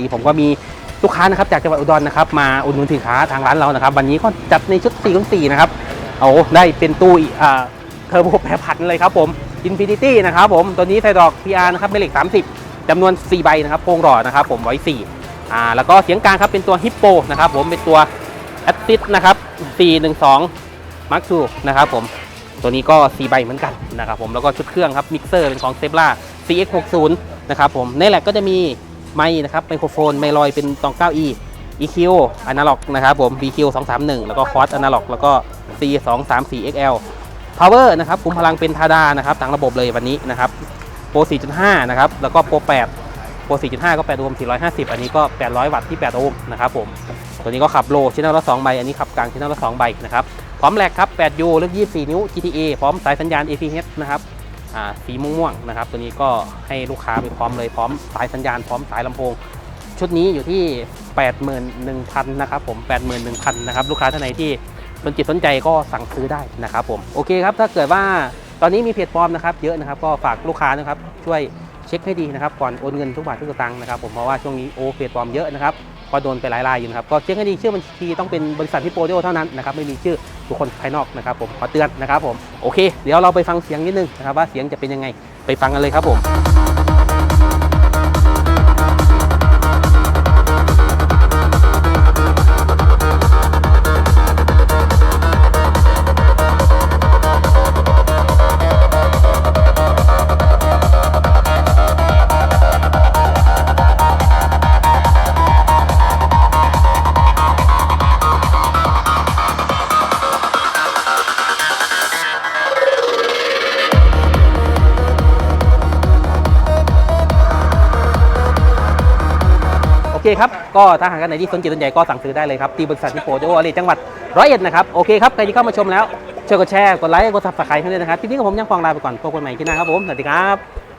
ดีผมก็มีลูกค้านะครับจากจังหวัดอุดรนะครับมาอุดหนุนสินค้าทางร้านเรานะครับ วันนี้ก็จัดในชุด4รุ่น4นะครับเอาได้เป็นตู้อ่าเทอร์โบแปรผันเลยครับผม Infinity นะครับผมตัวนี้ใส่ดอก PR นะครับเป็นเหล็ก 30จำนวน 4 ใบนะครับโครงหล่อนะครับผมไว้4อ่าแล้วก็เสียงกลางครับเป็นตัว Hippo นะครับผมเป็นตัว a s s i s นะครับ412 Mark II นะครับผมตัวนี้ก็ 4 ใบเหมือนกันนะครับผมแล้วก็ชุดเครื่องครับมิกเซอร์เป็นของ s t e p l a CX60 นะครับผมในแหลกก็จะมี ไมค์นะครับไมโครโฟนไมลอยเป็นตอง 9e EQ Analog นะครับผม BQ 231 แล้วก็ Quad Analog แล้วก็ C234XL Power นะครับคุมพลังเป็นทาดานะครับทั้งระบบเลยวันนี้นะครับโปร 4.5 นะครับ แล้วก็โปร 8 โปร 4.5 ก็ 8 โอห์ม 450 อันนี้ก็ 800 วัตต์ที่ 8 โอห์มนะครับผมตัวนี้ก็ขับโลชิ้นละ2ใบ อันนี้ขับกลางชิ้นละ2ใบนะครับ พร้อมแหลกครับ 8U เลือก 24 นิ้ว GTA พร้อมสายสัญญาณ APH นะครับ สีม่วงๆนะครับ ตัวนี้ก็ให้ลูกค้าไปพร้อมเลยพร้อมสายสัญญาณพร้อมสายลำโพง ชุดนี้อยู่ที่ 81,000 นะครับผม 81,000 นะครับ ลูกค้าท่านไหนที่สนจิตสนใจก็สั่งซื้อได้นะครับผมโอเคครับถ้าเกิดว่าตอนนี้มีเพจปลอมนะครับเยอะนะครับก็ฝากลูกค้านะครับช่วยเช็คให้ดีนะครับก่อนโอนเงินทุกบาททุกสตางค์นะครับผมเพราะว่าช่วงนี้โอเพจปลอมเยอะนะครับก็โดนไปหลายรายอยู่นะครับก็เช็คให้ดีชื่อบัญชีต้องเป็นบริษัทที่โปรดิโอเท่านั้นนะครับไม่มีชื่อบุคคลภายนอกนะครับผมขอเตือนนะครับผม โอเค เดี๋ยวเราไปฟังเสียงนิดนึงนะครับว่าเสียงจะเป็นยังไงไปฟังกันเลยครับผม เคครับ ก็ถ้าหากท่านไหนที่สนใจสนใจก็สั่งซื้อได้เลยครับที่บริษัทที่โปรโจอะไรจังหวัดร้อยเอ็ดนะครับโอเคครับใครที่เข้ามาชมแล้วช่วยกดแชร์กดไลค์กดซับสไครต์ให้ด้วยนะครับทีนี้กับผมยังฟองลาไปก่อนพบกันใหม่ที่หน้าครับผมสวัสดีครับ